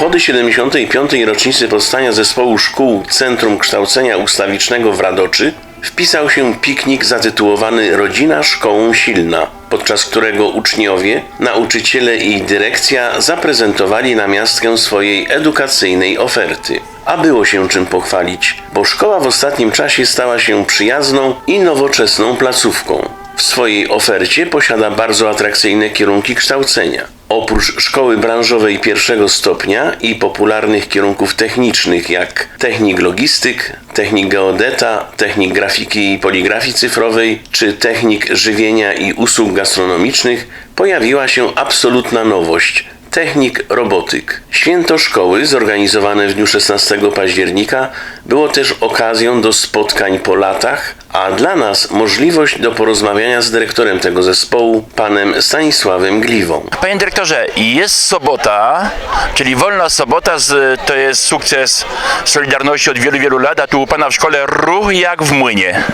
obchody 75. rocznicy powstania zespołu szkół Centrum Kształcenia Ustawicznego w Radoczy wpisał się piknik zatytułowany Rodzina Szkołą Silna, podczas którego uczniowie, nauczyciele i dyrekcja zaprezentowali na miastkę swojej edukacyjnej oferty. A było się czym pochwalić, bo szkoła w ostatnim czasie stała się przyjazną i nowoczesną placówką. W swojej ofercie posiada bardzo atrakcyjne kierunki kształcenia. Oprócz szkoły branżowej pierwszego stopnia i popularnych kierunków technicznych jak technik logistyk, technik geodeta, technik grafiki i poligrafii cyfrowej czy technik żywienia i usług gastronomicznych, pojawiła się absolutna nowość technik robotyk. Święto szkoły, zorganizowane w dniu 16 października, było też okazją do spotkań po latach, a dla nas możliwość do porozmawiania z dyrektorem tego zespołu, panem Stanisławem Gliwą. Panie dyrektorze, jest sobota, czyli wolna sobota, z, to jest sukces Solidarności od wielu, wielu lat, a tu u Pana w szkole ruch jak w młynie.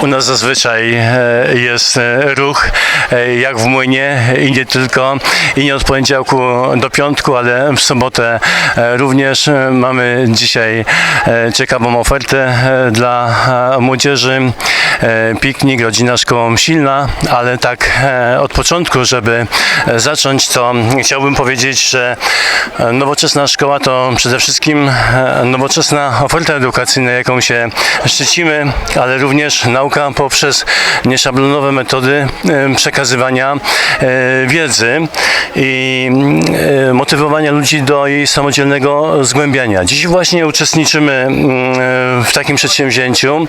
U nas zazwyczaj e, jest e, ruch e, jak w młynie i nie tylko i nie od poniedziałku do piątku, ale w sobotę również mamy dzisiaj ciekawą ofertę dla e, młodzieży. E, Piknik, rodzina szkołą silna, ale tak e, od początku, żeby e, zacząć, to chciałbym powiedzieć, że nowoczesna szkoła to przede wszystkim nowoczesna oferta edukacyjna, jaką się szczycimy, ale również nauka poprzez nieszablonowe metody przekazywania wiedzy i motywowania ludzi do jej samodzielnego zgłębiania. Dziś właśnie uczestniczymy mm, w takim przedsięwzięciu,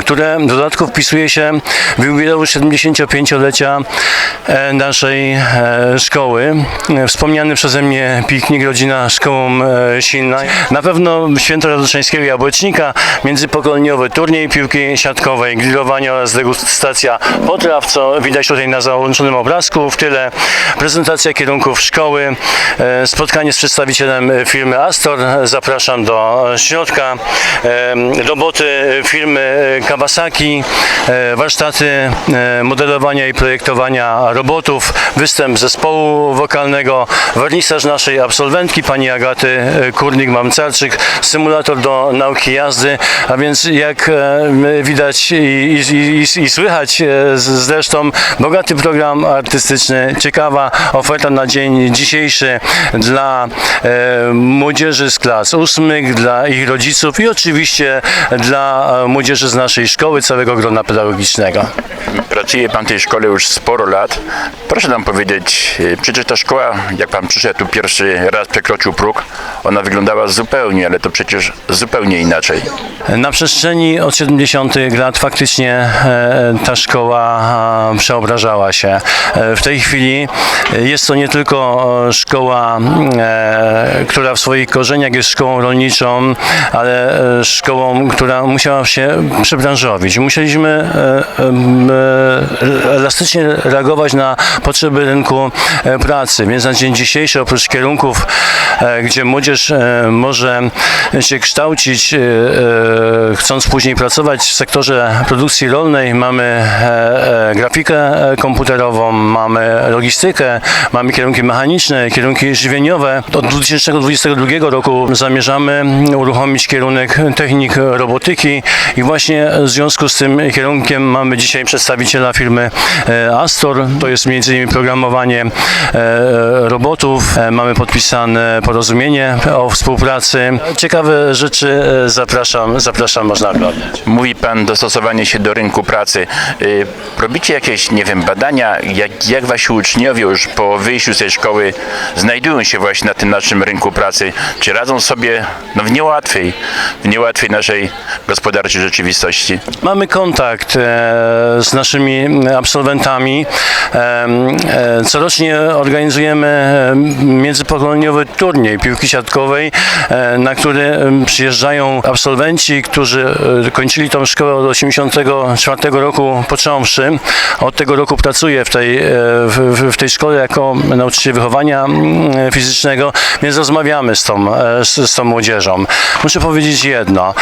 które w dodatku wpisuje się w jubileusz 75-lecia e, naszej e, szkoły. E, Wspomniany przeze mnie piknik Rodzina Szkołą Silna. Na pewno święto Radoszańskiego Jabłecznika, międzypokoleniowy turniej piłki siatkowej, grillowanie oraz degustacja potraw, co widać tutaj na załączonym obrazku. W tyle prezentacja kierunków szkoły, spotkanie z przedstawicielem firmy Astor. Zapraszam do środka. Roboty firmy Kawasaki, e, warsztaty e, modelowania i projektowania robotów, występ zespołu wokalnego, wernisaż naszej absolwentki, pani Agaty e, Kurnik-Mamcarczyk, symulator do nauki jazdy, a więc jak widać i, i, i, i słychać zresztą bogaty program artystyczny, ciekawa oferta na dzień dzisiejszy dla młodzieży z klas ósmych, dla ich rodziców i oczywiście dla młodzieży z naszej szkoły, całego grona pedagogicznego. Pracuje Pan w tej szkole już sporo lat. Proszę nam powiedzieć, y, przecież ta szkoła, jak Pan przyszedł tu pierwszy raz, przekroczył próg, ona wyglądała zupełnie, ale to przecież zupełnie inaczej. Na przestrzeni od 70. lat faktycznie e, ta szkoła przeobrażała się. E, W tej chwili jest to nie tylko e, szkoła, która w swoich korzeniach jest szkołą rolniczą, ale szkołą, która musiała się przebranżowić. Musieliśmy e, e, elastycznie reagować na potrzeby rynku e, pracy, więc na dzień dzisiejszy oprócz kierunków, gdzie młodzież może się kształcić, chcąc później pracować w sektorze produkcji rolnej, mamy grafikę komputerową, mamy logistykę, mamy kierunki mechaniczne, kierunki żywieniowe. Od 2022 roku zamierzamy uruchomić kierunek technik robotyki i właśnie w związku z tym kierunkiem mamy dzisiaj przedstawiciela firmy e, Astor, to jest m.in. programowanie e, robotów, E, mamy podpisane porozumienie o współpracy. Ciekawe rzeczy zapraszam, zapraszam, można oglądać. Mówi Pan dostosowanie się do rynku pracy. Robicie jakieś, nie wiem, badania, jak, jak Wasi uczniowie już po wyjściu z tej szkoły znajdują się właśnie na tym naszym rynku pracy? Czy radzą sobie no, w niełatwej, w niełatwej naszej gospodarczej rzeczywistości? Mamy kontakt e, z naszymi absolwentami. E, e, Corocznie organizujemy międzypokoleniowy turniej piłki siatkowej, na który przyjeżdżają absolwenci, którzy kończyli tą szkołę od 1984 roku począwszy. Od tego roku pracuję w tej, w, w- tej szkole jako nauczyciel wychowania mm, fizycznego, więc rozmawiamy z tą, z, z tą młodzieżą. Muszę powiedzieć jedno.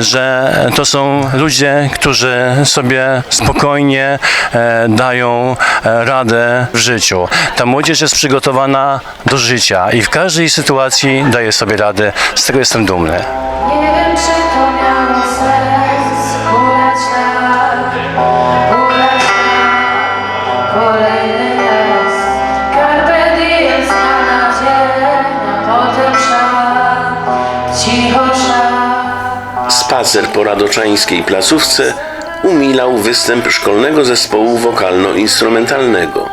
że to są ludzie, którzy sobie spokojnie e, dają e, radę w życiu. Ta młodzież jest przygotowana do życia i w każdej sytuacji daje sobie radę. Z tego jestem dumny. Spacer po radoczańskiej placówce umilał występ szkolnego zespołu wokalno-instrumentalnego.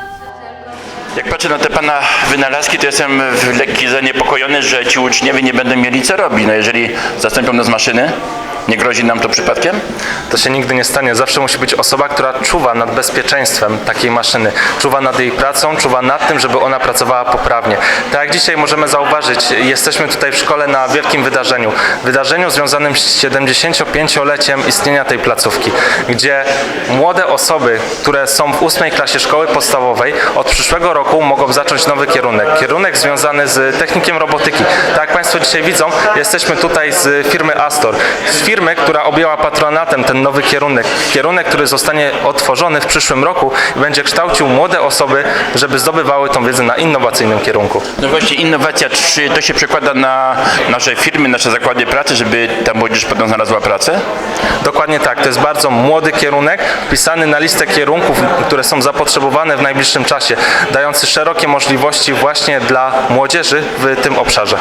Jak patrzę na te pana wynalazki, to jestem lekki zaniepokojony, że ci uczniowie nie będą mieli co robić. No jeżeli zastąpią nas maszyny, nie grozi nam to przypadkiem? To się nigdy nie stanie. Zawsze musi być osoba, która czuwa nad bezpieczeństwem takiej maszyny. Czuwa nad jej pracą, czuwa nad tym, żeby ona pracowała poprawnie. Tak jak dzisiaj możemy zauważyć, jesteśmy tutaj w szkole na wielkim wydarzeniu. Wydarzeniu związanym z 75-leciem istnienia tej placówki, gdzie młode osoby, które są w ósmej klasie szkoły podstawowej, od przyszłego roku mogą zacząć nowy kierunek. Kierunek związany z technikiem robotyki. Tak jak Państwo dzisiaj widzą, jesteśmy tutaj z firmy Astor. Z firmy, która objęła patronatem ten nowy kierunek. Kierunek, który zostanie otworzony w przyszłym roku i będzie kształcił młode osoby, żeby zdobywały tą wiedzę na innowacyjnym kierunku. No właśnie, innowacja, czy to się przekłada na nasze firmy, nasze zakłady pracy, żeby ta młodzież potem znalazła pracę? Dokładnie tak. To jest bardzo młody kierunek, wpisany na listę kierunków, które są zapotrzebowane w najbliższym czasie, dający szerokie możliwości właśnie dla młodzieży w tym obszarze.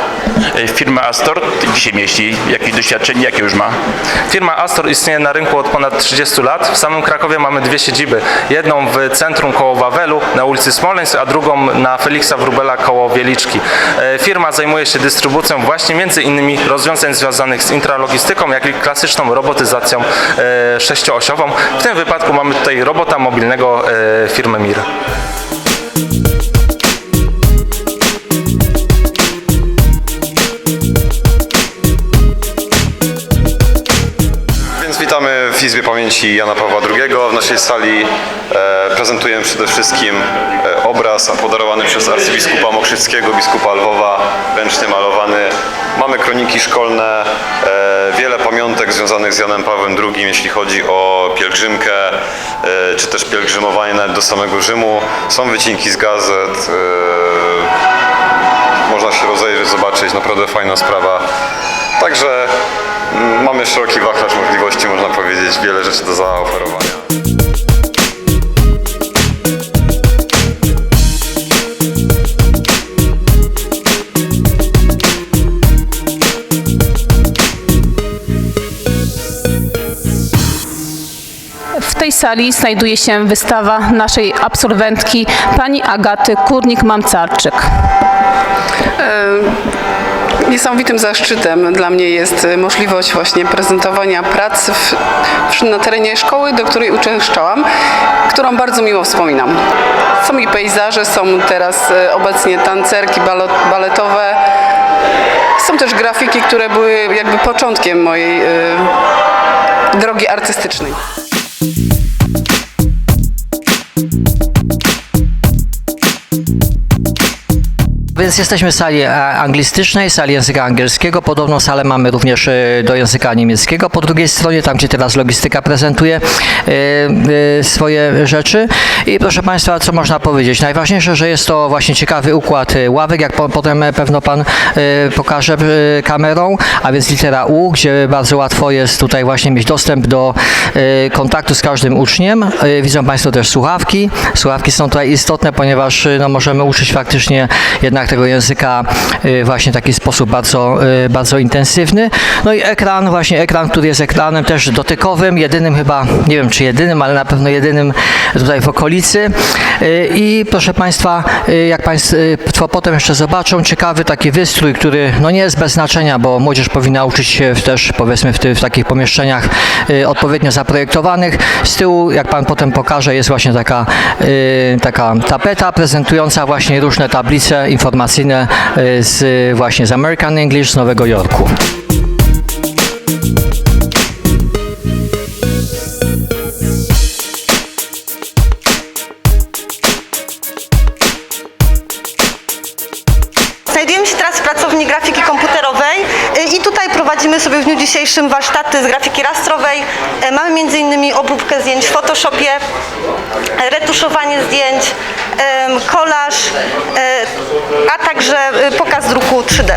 E, Firma Astor dzisiaj mieści jakieś doświadczenie, jakie już ma? Firma Astor istnieje na rynku od ponad 30 lat. W samym Krakowie mamy dwie siedziby. Jedną w centrum koło Wawelu na ulicy Smoleńsk, a drugą na Feliksa Wrubela koło Wieliczki. E, Firma zajmuje się dystrybucją właśnie między innymi rozwiązań związanych z intralogistyką, jak i klasyczną robotyzacją e, sześcioosiową. W tym wypadku mamy tutaj robota mobilnego e, firmy MIR. W Izbie Pamięci Jana Pawła II. W naszej sali e, prezentujemy przede wszystkim e, obraz podarowany przez arcybiskupa Mokrzyckiego, biskupa Lwowa, ręcznie malowany. Mamy kroniki szkolne, e, wiele pamiątek związanych z Janem Pawłem II, jeśli chodzi o pielgrzymkę, czy też pielgrzymowanie nawet do samego Rzymu. Są wycinki z gazet, można się rozejrzeć, zobaczyć, naprawdę fajna sprawa. Także mamy szeroki wachlarz możliwości, można powiedzieć, wiele rzeczy do zaoferowania. W tej sali znajduje się wystawa naszej absolwentki pani Agaty Kurnik-Mamcarczyk. Niesamowitym zaszczytem dla mnie jest e, możliwość właśnie prezentowania prac w, na terenie szkoły, do której uczęszczałam, którą bardzo miło wspominam. Są i pejzaże, są teraz e, obecnie tancerki baletowe, są też grafiki, które były jakby początkiem mojej e, drogi artystycznej. Więc jesteśmy w sali e, anglistycznej, sali języka angielskiego. Podobną salę mamy również e, do języka niemieckiego. Po drugiej stronie, tam gdzie teraz logistyka prezentuje e, swoje rzeczy. I proszę Państwa, co można powiedzieć? Najważniejsze, że jest to właśnie ciekawy układ ławek, jak po, potem pewno Pan pokaże kamerą, a więc litera U, gdzie bardzo łatwo jest tutaj właśnie mieć dostęp do kontaktu z każdym uczniem. Widzą Państwo też słuchawki. Słuchawki są tutaj istotne, ponieważ no, możemy uczyć faktycznie jednak tego języka e, właśnie w taki sposób bardzo, e, bardzo intensywny. No i ekran, właśnie ekran, który jest ekranem też dotykowym, jedynym chyba, nie wiem czy jedynym, ale na pewno jedynym tutaj w okolicy. E, I proszę Państwa, jak Państwo potem jeszcze zobaczą, ciekawy taki wystrój, który no nie jest bez znaczenia, bo młodzież powinna uczyć się też powiedzmy w, ty, w takich pomieszczeniach odpowiednio zaprojektowanych. Z tyłu, jak Pan potem pokaże, jest właśnie taka, taka tapeta prezentująca właśnie różne tablice informacyjne e, z właśnie z American English z Nowego Jorku. Znajdujemy się teraz w pracowni grafiki komputerowej y, i tutaj prowadzimy sobie w dniu dzisiejszym warsztaty z grafiki rastrowej. E, Mamy m.in. obróbkę zdjęć w Photoshopie, e, retuszowanie zdjęć, kolaż, e, a także e, pokaz druku 3D.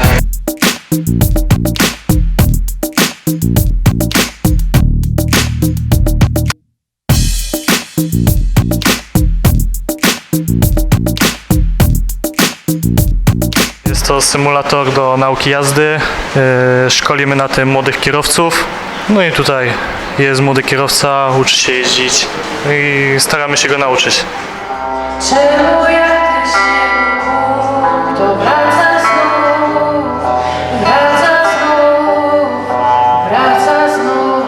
Jest to symulator do nauki jazdy. Yy, Szkolimy na tym młodych kierowców. No i tutaj jest młody kierowca, uczy się jeździć i staramy się go nauczyć. Czemu jak to wraca znów, wraca znów, wraca znów.